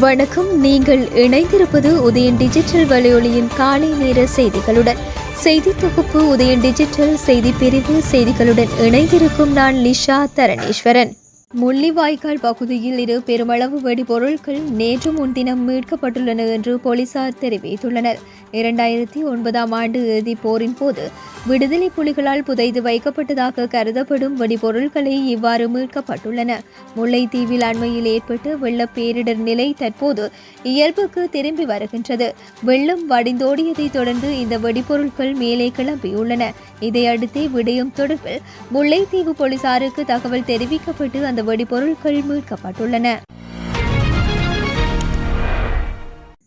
வணக்கம். நீங்கள் இணைந்திருப்பது உதயன் டிஜிட்டல் வலையொலியின் காலை நேர செய்திகளுடன். செய்தி தொகுப்பு உதயன் டிஜிட்டல் செய்தி பிரிவு செய்திகளுடன் இணைந்திருக்கும் நான் லிஷா தரணேஸ்வரன். முள்ளிவாய்க்கால் பகுதியில் இரு பெருமளவு வெடிபொருட்கள் நேற்று முன்தினம் மீட்கப்பட்டுள்ளன என்று போலீசார் தெரிவித்துள்ளனர். இரண்டாயிரத்தி ஒன்பதாம் ஆண்டு இறுதிப் போரின் போது விடுதலை புலிகளால் புதைத்து வைக்கப்பட்டதாக கருதப்படும் வெடிபொருட்களை இவ்வாறு மீட்கப்பட்டுள்ளன. முல்லைத்தீவில் அண்மையில் ஏற்பட்ட வெள்ள பேரிடர் நிலை தற்போது இயல்புக்கு திரும்பி வருகின்றது. வெள்ளம் வடிந்தோடியதைத் தொடர்ந்து இந்த வெடிபொருட்கள் மேலே கிளம்பியுள்ளன. இதையடுத்தே விடயம் தொடர்பில் முல்லைத்தீவு போலீசாருக்கு தகவல் தெரிவிக்கப்பட்டு அந்த வெடிபொருட்கள் மீட்கப்பட்டுள்ளன.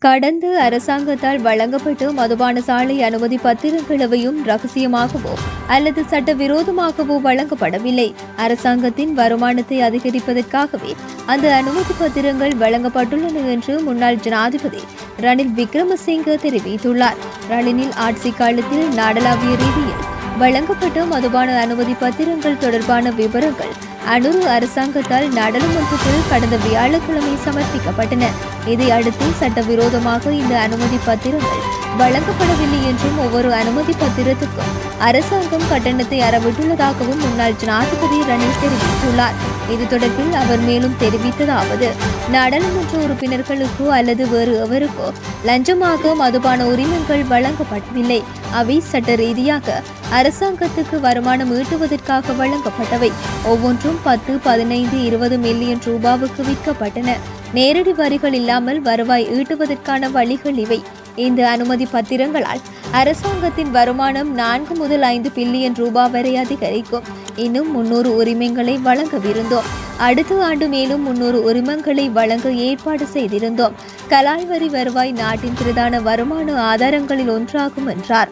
கடந்த அரசாங்கத்தால் வழங்கப்பட்டு மதுபான சாலை அனுமதி பத்திரங்களவையும் ரகசியமாகவோ அல்லது சட்டவிரோதமாகவோ வழங்கப்படவில்லை. அரசாங்கத்தின் வருமானத்தை அதிகரிப்பதற்காகவே அந்த அனுமதி பத்திரங்கள் வழங்கப்பட்டுள்ளன என்று முன்னாள் ஜனாதிபதி ரணில் விக்ரமசிங்க தெரிவித்துள்ளார். ரணிலின் ஆட்சி காலத்தில் நாடளாவிய ரீதியில் வழங்கப்பட்ட மதுபான அனுமதி பத்திரங்கள் தொடர்பான விவரங்கள் அனுரு அரசாங்கத்தால் நாடாளுமன்றத்தில் கடந்த வியாழக்கிழமை சமர்ப்பிக்கப்பட்டன. இதை அடுத்து சட்டவிரோதமாக இந்த அனுமதி பத்திரங்கள் வழங்கப்படவில்லை என்றும் ஒவ்வொரு அனுமதி பத்திரத்துக்கும் அரசாங்கம் கட்டணத்தை அறவிட்டுள்ளதாகவும் முன்னாள் ஜனாதிபதி ரணில் தெரிவித்துள்ளார். இது தொடர்பில் அவர் மேலும் தெரிவித்ததாவது நாடாளுமன்ற உறுப்பினர்களுக்கோ அல்லது வேறு எவருக்கோ லஞ்சமாக மதுபான உரிமங்கள் வழங்கப்படவில்லை. அவை சட்ட ரீதியாக அரசாங்கத்துக்கு வருமானம் ஈட்டுவதற்காக வழங்கப்பட்டவை. ஒவ்வொன்றும் பத்து பதினைந்து இருபது மில்லியன் ரூபாவுக்கு விற்கப்பட்டன. நேரடி வரிகள் இல்லாமல் வருவாய் ஈட்டுவதற்கான வழிகள் இவை. இந்த அனுமதி பத்திரங்களால் அரசாங்கத்தின் வருமானம் நான்கு முதல் ஐந்து பில்லியன் ரூபாய் வரை அதிகரிக்கும். இன்னும் முன்னூறு உரிமங்களை வழங்கவிருந்தோம். அடுத்த ஆண்டு மேலும் முன்னூறு உரிமங்களை வழங்க ஏற்பாடு செய்திருந்தோம். கலால் வரி வருவாய் நாட்டின் பிரதான வருமான ஆதாரங்களில் ஒன்றாகும் என்றார்.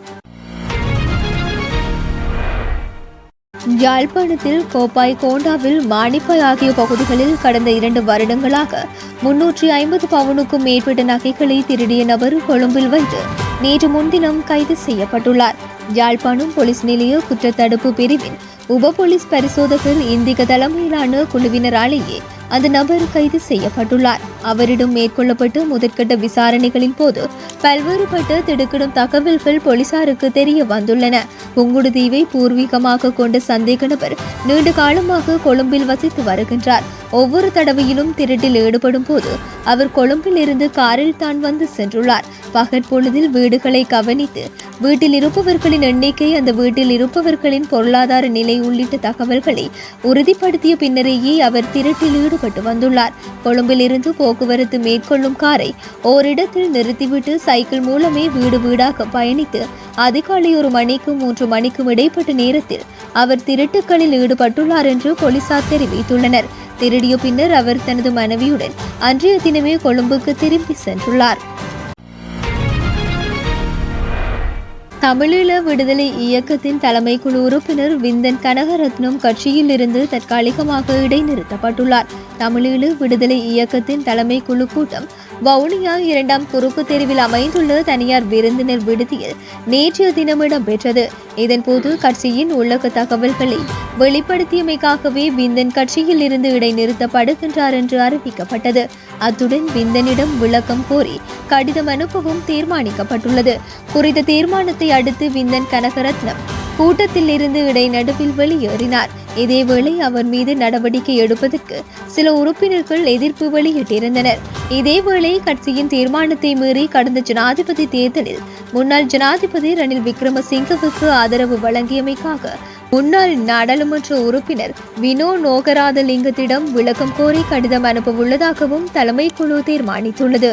யாழ்ப்பாணத்தில் கோப்பாய் கோண்டாவில் மாணிப்பாய் ஆகிய பகுதிகளில் கடந்த இரண்டு வருடங்களாக முன்னூற்றி ஐம்பது பவுனுக்கும் மேற்பட்ட நகைகளை திருடிய நபர் கொழும்பில் வைத்து நேற்று முன்தினம் கைது செய்யப்பட்டுள்ளார். யாழ்ப்பாணம் போலீஸ் நிலைய குற்றத்தடுப்பு பிரிவின் உப போலீஸ் பரிசோதகர் இந்திக தலைமையிலான குழுவினராலேயே அந்த நபர் கைது செய்யப்பட்டுள்ளார். அவரிடம் மேற்கொள்ளப்பட்டு முதற்கட்ட விசாரணைகளின் போது பல்வேறுபட்ட திடுக்கிடும் தகவல்கள் போலீசாருக்கு தெரிய வந்துள்ளன. புங்குடுதீவை பூர்வீகமாக கொண்ட சந்தேக நபர் நீண்ட காலமாக கொழும்பில் வசித்து வருகின்றார். ஒவ்வொரு தடவையிலும் திருட்டில் ஈடுபடும் போது அவர் கொழும்பில் இருந்து காரில் தான் வந்து சென்றுள்ளார். பகற்பொழுதில் வீடுகளை கவனித்து வீட்டில் இருப்பவர்களின் எண்ணிக்கை அந்த வீட்டில் இருப்பவர்களின் பொருளாதார நிலை உள்ளிட்ட தகவல்களை உறுதிப்படுத்திய பின்னரேயே அவர் திருட்டில் ஈடுபட்டு வந்துள்ளார். கொழும்பிலிருந்து போக்குவரத்து மேற்கொள்ளும் காரை ஓரிடத்தில் நிறுத்திவிட்டு சைக்கிள் மூலமே வீடு வீடாக பயணித்து அதிகாலை ஒரு மணிக்கும் மூன்று மணிக்கும் இடைப்பட்ட நேரத்தில் அவர் திருட்டுக்களில் ஈடுபட்டுள்ளார் என்று போலீசார் தெரிவித்துள்ளனர். திருடிய பின்னர் அவர் தனது மனைவியுடன் அன்றைய தினமே கொழும்புக்கு திரும்பி சென்றுள்ளார். தமிழீழ விடுதலை இயக்கத்தின் தலைமை குழு உறுப்பினர் விந்தன் கனகரத்னம் கட்சியில் இருந்து தற்காலிகமாக இடைநிறுத்தப்பட்டுள்ளார். தமிழீழ விடுதலை இயக்கத்தின் தலைமை குழு கூட்டம் வவுனியா இரண்டாம் குறுக்கு தெருவில் அமைந்துள்ள தனியார் விருந்தினர் விடுதியில் நேற்றைய தினம் இடம்பெற்றது. இதன்போது கட்சியின் உள்ளக தகவல்களை வெளிப்படுத்தியமைக்காகவே விந்தன் கட்சியில் இருந்து இடைநிறுத்தப்படுகின்றார் என்று அறிவிக்கப்பட்டது. அத்துடன் விந்தனிடம் விளக்கம் கோரி கடிதம் அனுப்பவும் தீர்மானிக்கப்பட்டுள்ளது. குறித்த தீர்மானத்தை அடுத்து விந்தன் கனகரத்னம் கூட்டத்தில் இருந்து இடைநடுவில் வெளியேறினார். இதேவேளை அவர் மீது நடவடிக்கை எடுப்பதற்கு சில உறுப்பினர்கள் எதிர்ப்பு வெளியிட்டிருந்தனர். இதேவேளை கட்சியின் தீர்மானத்தை மீறி கடந்த ஜனாதிபதி தேர்தலில் முன்னாள் ஜனாதிபதி ரணில் விக்ரமசிங்கவுக்கு ஆதரவு வழங்கியமைக்காக முன்னாள் நாடாளுமன்ற உறுப்பினர் வினோ நோகராதலிங்கத்திடம் விளக்கம் கோரி கடிதம் அனுப்ப உள்ளதாகவும் தலைமை குழு தீர்மானித்துள்ளது.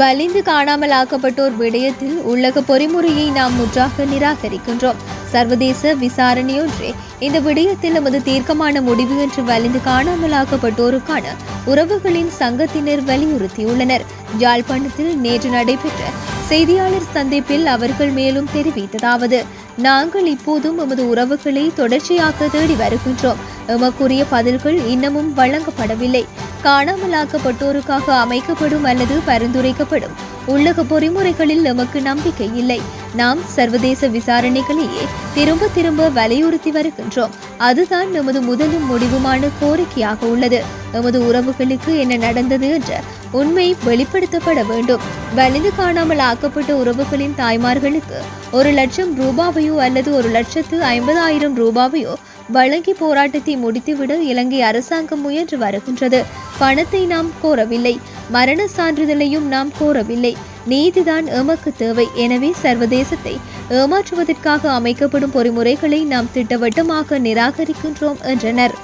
வலிந்து காணாமல் ஆக்கப்பட்டோர் விடயத்தில் உள்ளக பொறிமுறையை நாம் முற்றாக நிராகரிக்கின்றோம். சர்வதேச விசாரணையொன்றே இந்த விடயத்தில் நமது தீர்க்கமான முடிவு என்று வலிந்து காணாமல் ஆக்கப்பட்டோருக்கான உறவுகளின் சங்கத்தினர் வலியுறுத்தியுள்ளனர். யாழ்ப்பாணத்தில் நேற்று நடைபெற்ற செய்தியாளர் சந்திப்பில் அவர்கள் மேலும் தெரிவித்ததாவது நாங்கள் இப்போதும் எமது உறவுகளை தொடர்ச்சியாக தேடி வருகின்றோம். எமக்குரிய பதில்கள் இன்னமும் வழங்கப்படவில்லை. காணாமலாக்கப்பட்டோருக்காக அமைக்கப்படும் அல்லது பரிந்துரைக்கப்படும். உள்ளக பொறிமுறைகளில் நமக்கு நம்பிக்கை இல்லை. நாம் சர்வதேச விசாரணைகளையே திரும்ப திரும்ப வலியுறுத்தி வருகின்றோம். அதுதான் நமது முதலும் முடிவுமான கோரிக்கையாக உள்ளது. நமது உறவுகளுக்கு என்ன நடந்தது என்ற உண்மை வெளிப்படுத்தப்பட வேண்டும். வலிந்து காணாமல் ஆக்கப்பட்ட உறவுகளின் தாய்மார்களுக்கு ஒரு லட்சம் ரூபாவையோ அல்லது ஒரு லட்சத்து ஐம்பதாயிரம் ரூபாவையோ வழங்கி போராட்டத்தை முடித்துவிட இலங்கை அரசாங்கம் முயன்று வருகின்றது. பணத்தை நாம் கோரவில்லை. மரண சான்றிதழையும் நாம் கோரவில்லை. நீதிதான் எமக்கு தேவை. எனவே சர்வதேசத்தை ஏமாற்றுவதற்காக அமைக்கப்படும் பொறிமுறைகளை நாம் திட்டவட்டமாக நிராகரிக்கின்றோம் என்றனர்.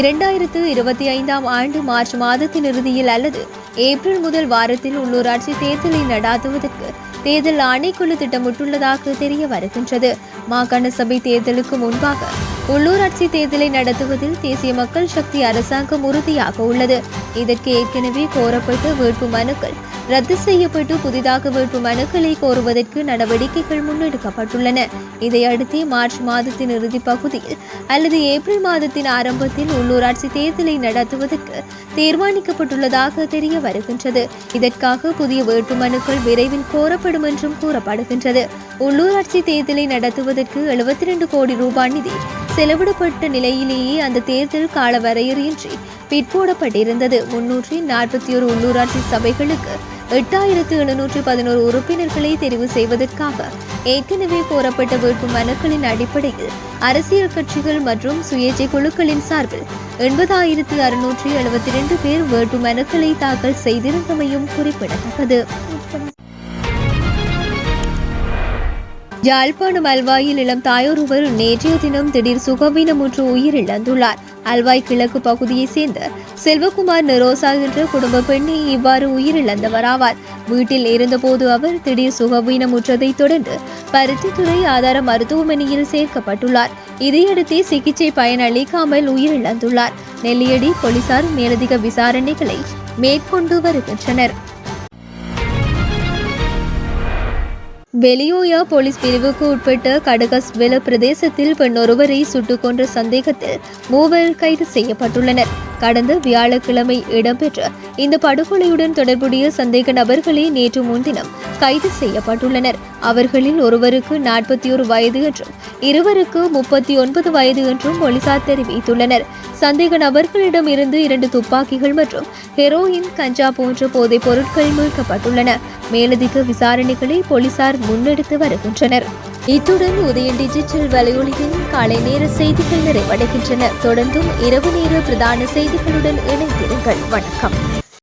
இரண்டாயிரத்து இருபத்தி ஐந்தாம் ஆண்டு மார்ச் மாதத்தின் இறுதியில் அல்லது ஏப்ரல் முதல் வாரத்தில் உள்ளூராட்சி தேர்தலை நடாத்துவதற்கு தேர்தல் ஆணைக்குழு திட்டமிட்டுள்ளதாக தெரிய வருகின்றது. மாகாண சபை தேர்தலுக்கு முன்பாக உள்ளூராட்சி தேர்தலை நடத்துவதில் தேசிய மக்கள் சக்தி அரசாங்கம் உறுதியாக உள்ளது. இதற்கு ஏற்கனவே கோரப்பட்ட வேட்பு மனுக்கள் ரத்து செய்யப்பட்டு புதிதாக வேட்பு மனுக்களை கோருவதற்கு நடவடிக்கைகள் முன்னெடுக்கப்பட்டுள்ளன. இதையடுத்து மார்ச் மாதத்தின் இறுதி பகுதியில் அல்லது ஏப்ரல் மாதத்தின் ஆரம்பத்தில் உள்ளூராட்சி தேர்தலை நடத்துவதற்கு தீர்மானிக்கப்பட்டுள்ளதாக தெரிய வருகின்றது. இதற்காக புதிய வேட்புமனுக்கள் விரைவில் கோரப்படும் என்றும் கூறப்படுகின்றது. உள்ளூராட்சி தேர்தலை நடத்துவதற்கு எழுபத்தி ரெண்டு கோடி ரூபாய் நிதி செலவிடப்பட்ட நிலையிலேயே அந்த தேர்தல் கால வரையறையின்றி பிற்போடப்பட்டிருந்தது. முன்னூற்றி நாற்பத்தி ஒரு உள்ளூராட்சி சபைகளுக்கு எட்டாயிரத்து எழுநூற்று பதினோரு உறுப்பினர்களை தெரிவு செய்வதற்காக ஏற்கனவே கோரப்பட்ட வேட்பு மனுக்களின் அடிப்படையில் அரசியல் கட்சிகள் மற்றும் சுயேட்சை குழுக்களின் சார்பில் எண்பதாயிரத்து அறுநூற்றி எழுபத்தி ரெண்டு பேர் வேட்பு மனுக்களை தாக்கல் செய்திருந்தமையும் குறிப்பிடத்தக்கது. யாழ்ப்பாணம் அல்வாயில் இளம் தாயொருவர் நேற்றைய தினம் திடீர் சுகவீனமுற்று உயிரிழந்துள்ளார். அல்வாய் கிழக்கு பகுதியைச் சேர்ந்த செல்வகுமார் நெரோசா என்ற குடும்ப பெண்ணை இவ்வாறு உயிரிழந்தவராவார். வீட்டில் இருந்தபோது அவர் திடீர் சுகவீனமுற்றதைத் தொடர்ந்து பருத்தித்துறை ஆதார மருத்துவமனையில் சேர்க்கப்பட்டுள்ளார். இதையடுத்தே சிகிச்சை பயனளிக்காமல் உயிரிழந்துள்ளார். நெல்லியடி போலீசார் மேலதிக விசாரணைகளை மேற்கொண்டு வருகின்றனர். வெளியோயா போலீஸ் பிரிவுக்கு உட்பட்ட கடகஸ் வெல பிரதேசத்தில் பெண்ணொருவரை சுட்டுக் கொன்ற சந்தேகத்தில் மூவர் கைது செய்யப்பட்டுள்ளனர். கடந்த வியாழக்கிழமை இடம்பெற்ற இந்த படுகொலையுடன் தொடர்புடைய சந்தேக நபர்களே நேற்று முன்தினம் கைது செய்யப்பட்டுள்ளனர். அவர்களில் ஒருவருக்கு நாற்பத்தி ஒரு வயது என்றும் இருவருக்கு முப்பத்தி ஒன்பது வயது என்றும் போலீசார் தெரிவித்துள்ளனர். சந்தேக நபர்களிடம் இருந்து இரண்டு துப்பாக்கிகள் மற்றும் ஹெரோயின் கஞ்சா போன்ற போதைப் பொருட்கள் மீட்கப்பட்டுள்ளன. மேலதிக விசாரணைகளை போலீசார் முன்னெடுத்து வருகின்றனர். இத்துடன் உதயன் டிஜிட்டல் வலையொலியின் காலை நேர செய்திகள் நிறைவடைகின்றன. தொடர்ந்தும் இரவு நேர பிரதான செய்திகளுடன் இணைந்திருங்கள். வணக்கம்.